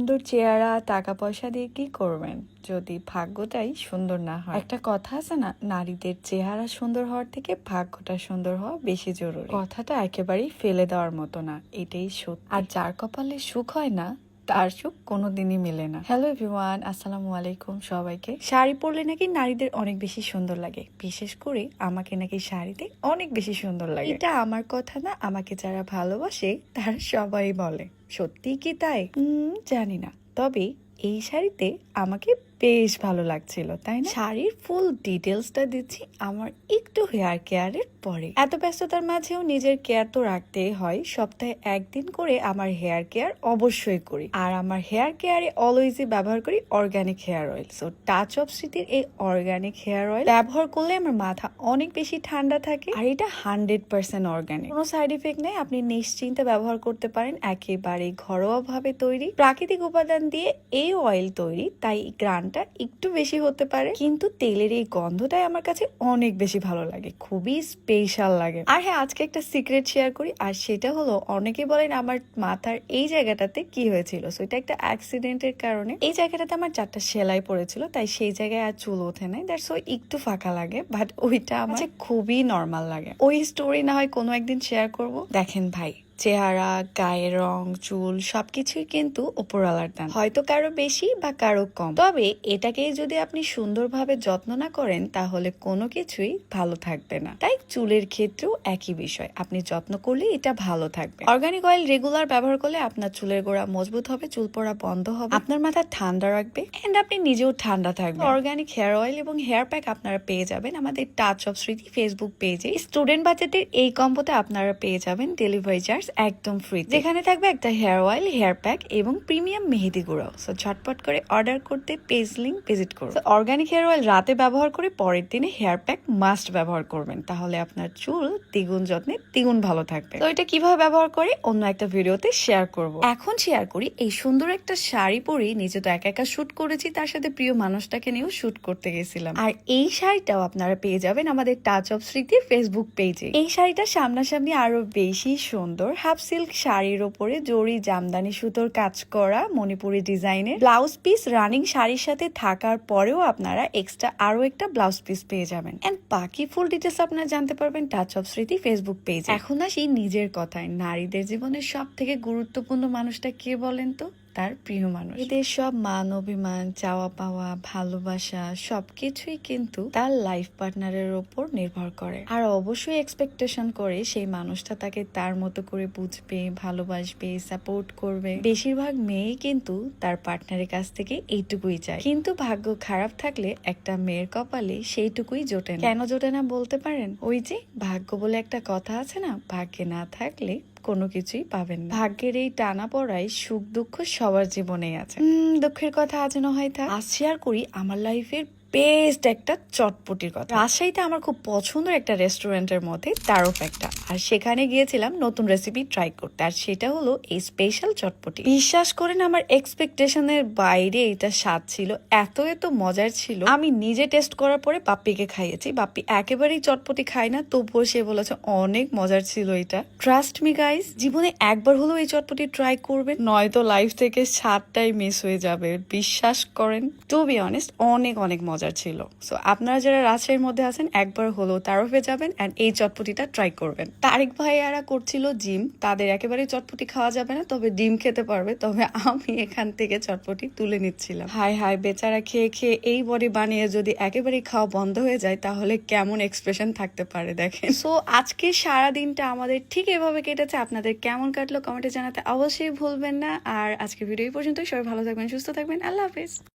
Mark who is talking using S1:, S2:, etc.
S1: সুন্দর চেহারা টাকা পয়সা দিয়ে কি করবেন? যদি ভাগ্যটাই সুন্দর না হয়। একটা কথা আছে না নারীদের চেহারা সুন্দর হওয়ার থেকে ভাগ্যটা সুন্দর হওয়া বেশি জরুরি। কথাটা একেবারেই ফেলে দেওয়ার মতো না এটাই সত্যি। আর যার কপালে সুখ হয় না তার সুখ কোনোদিনই মেলে না। হ্যালো এভরিওয়ান আসসালামু আলাইকুম সবাইকে। শাড়ি পরলে নাকি নারীদের অনেক বেশি সুন্দর লাগে। বিশেষ করে আমাকে নাকি শাড়িতে অনেক বেশি সুন্দর লাগে। এটা আমার কথা না আমাকে যারা ভালোবাসে তারা সবাই বলে। সত্যি কি তাই? জানি না। তবে এই শাড়িতে আমাকে বেশ ভালো লাগছিল তাই না? শাড়ির ফুল ডিটেলসটা দিচ্ছি আমার একটু হেয়ার কেয়ারের পরে। এত ব্যস্ততার মাঝেও নিজের কেয়ার তো রাখতেই হয় সপ্তাহে একদিন করে আমার হেয়ার কেয়ার অবশ্যই করি। আর আমার হেয়ার কেয়ারে অলওয়েজই ব্যবহার করি organic hair oil so touch of স্মৃতির এই অর্গানিক হেয়ার অয়েল ব্যবহার করলে আমার মাথা অনেক বেশি ঠান্ডা থাকে। আর এটা হান্ড্রেড পার্সেন্ট অর্গানিক কোনো সাইড ইফেক্ট নেই আপনি নিশ্চিন্তে ব্যবহার করতে পারেন একেবারে ঘরোয়া ভাবে তৈরি। প্রাকৃতিক উপাদান দিয়ে এই অয়েল তৈরি তাই গ্রানটা একটু বেশি হতে পারে। কিন্তু তেলের এই গন্ধটাই আমার কাছে অনেক বেশি ভালো লাগে খুবই স্পেশাল লাগে। আর হ্যাঁ আজকে একটা সিক্রেট শেয়ার করি আর সেটা হলো অনেকে বলেন আমার মাথার এই জায়গাটাতে কি হয়েছিল। সো এটা একটা অ্যাক্সিডেন্টের কারণে। এই জায়গাটাতে আমার চারটা সেলাই পড়েছিল তাই সেই জায়গায় আর চুল ওঠে নাই। দ্যাটস ওই একটু ফাঁকা লাগে বাট ওইটা আমার খুবই নর্মাল লাগে। ওই স্টোরি না হয় কোনো একদিন শেয়ার করব। দেখেন ভাই চেহারা, গায়ের রং, চুল সবকিছুই কিন্তু উপরওয়ালার দান হয়তো কারও বেশি বা কারও কম। তবে এটাকে যদি আপনি সুন্দরভাবে যত্ন না করেন, তাহলে কোনো কিছুই ভালো থাকবে না। তাই চুলের ক্ষেত্রেও একই বিষয়। আপনি যত্ন করলে এটা ভালো থাকবে। অর্গানিক অয়েল রেগুলার ব্যবহার করলে আপনার চুলের গোড়া মজবুত হবে, চুল পড়া বন্ধ হবে। আপনার মাথা ঠান্ডা রাখবে এন্ড আপনি নিজেও ঠান্ডা থাকবে অর্গানিক হেয়ার অয়েল এবং হেয়ার প্যাক আপনারা পেয়ে যাবেন আমাদের টাচ অফ স্মৃতি ফেসবুক পেজে। স্টুডেন্ট বাচ্চাদের এই কম্বোতে আপনারা পেয়ে যাবেন ডেলিভারি চার্জ। একদম ফ্রি যেখানে থাকবে একটা হেয়ার অয়েল হেয়ার প্যাক এবং প্রিমিয়াম মেহেদি গুঁড়াও সো ঝটপট করে অর্ডার করতে পেজ লিঙ্ক ভিজিট করুন। অর্গানিক হেয়ার অয়েল রাতে ব্যবহার করে পরের দিনে হেয়ার প্যাক মাস্ট ব্যবহার করবেন। তাহলে আপনার চুল দ্বিগুণ যত্নে দ্বিগুণ ভালো থাকবে। তো এটা কীভাবে ব্যবহার করে? অন্য একটা ভিডিওতে শেয়ার করব। এখন শেয়ার করি এই সুন্দর একটা শাড়ি পরে নিজে তো একা একা শুট করেছি তার সাথে প্রিয় মানুষটাকে নিয়েও শুট করতে গেছিলাম। আর এই শাড়িটাও আপনারা পেয়ে যাবেন আমাদের টাচ অফ স্মৃতির ফেসবুক পেজে এই শাড়িটা সামনাসামনি আরও বেশি সুন্দর হাফ সিল্ক শাড়ির ওপরে জরি জামদানি সুতোর কাজ করা মণিপুরি ডিজাইনের ব্লাউজ পিস রানিং শাড়ির সাথে থাকার পরেও আপনারা এক্সট্রা আরও একটা ব্লাউজ পিস পেয়ে যাবেন। অ্যান্ড বাকি ফুল ডিটেলস আপনারা জানতে পারবেন touch of Smriti Facebook page এখন আসি নিজের কথায়। নারীদের জীবনের সব থেকে গুরুত্বপূর্ণ মানুষটা কে বলেন তো? তার প্রিয় মানুষ। এদের সব মান অভিমান চাওয়া পাওয়া ভালোবাসা সবকিছুই কিন্তু তার লাইফ পার্টনারের ওপর নির্ভর করে। আর অবশ্যই এক্সপেকটেশন করে সেই মানুষটা তাকে তার মতো করে বুঝবে, ভালোবাসবে সাপোর্ট করবে। বেশিরভাগ মেয়েই কিন্তু তার পার্টনারের কাছ থেকে এইটুকুই চায়। কিন্তু ভাগ্য খারাপ থাকলে একটা মেয়ের কপালে সেইটুকুই জোটে না। কেন জোটে না বলতে পারেন? ওই যে ভাগ্য বলে একটা কথা আছে না, ভাগ্যে না থাকলে কোনো কিছুই পাবেন না। ভাগ্যের এই টানা পড়াই সুখ দুঃখ সবার জীবনেই আছে। দুঃখের কথা আজ না হয় থাক। আজ শেয়ার করি আমার লাইফের বেস্ট একটা চটপটির কথা। রাজশাহীতে আমার খুব পছন্দের একটা রেস্টুরেন্টের মধ্যে তারও একটা। আর সেখানে গিয়েছিলাম নতুন রেসিপি ট্রাই করতে। আর সেটা হলো এই স্পেশাল চটপটি। বিশ্বাস করেন আমার এক্সপেকটেশনের বাইরে এটা স্বাদ ছিল, এত এত মজার ছিল। আমি নিজে টেস্ট করার পরে বাপ্পিকে খাইয়েছি। বাপ্পি একেবারেই চটপটি খায় না, তবুও সে বলেছে অনেক মজার ছিল এটা। ট্রাস্ট মি গাইস জীবনে একবার হলেও এই চটপটি ট্রাই করবেন, নয়তো লাইফ থেকে স্বাদটাই মিস হয়ে যাবে। বিশ্বাস করেন? টু বি অনেস্ট অনেক অনেক মজার ছিল। সো আপনারা যারা রাজশাহীর মধ্যে আছেন, একবার হলেও তারফে যাবেন অ্যান্ড এই চটপটিটা ট্রাই করবেন। তারেক ভাইয়ারা করছিল জিম তাদের একেবারে চটপটি খাওয়া যাবে না, তবে ডিম খেতে পারবে। তবে আমি এখান থেকে চটপটি তুলে নিচ্ছিলাম। হাই হাই বেচারা খেয়ে খেয়ে এই বডি বানিয়ে যদি একেবারে খাওয়া বন্ধ হয়ে যায়, তাহলে কেমন এক্সপ্রেশন থাকতে পারে, দেখেন। সো আজকে সারা দিনটা আমাদের ঠিক এভাবে কেটেছে। আপনাদের কেমন কাটলো কমেন্টে জানাতে অবশ্যই ভুলবেন না। আর আজকে ভিডিও পর্যন্ত সবাই ভালো থাকবেন, সুস্থ থাকবেন। আল্লাহ হাফিজ।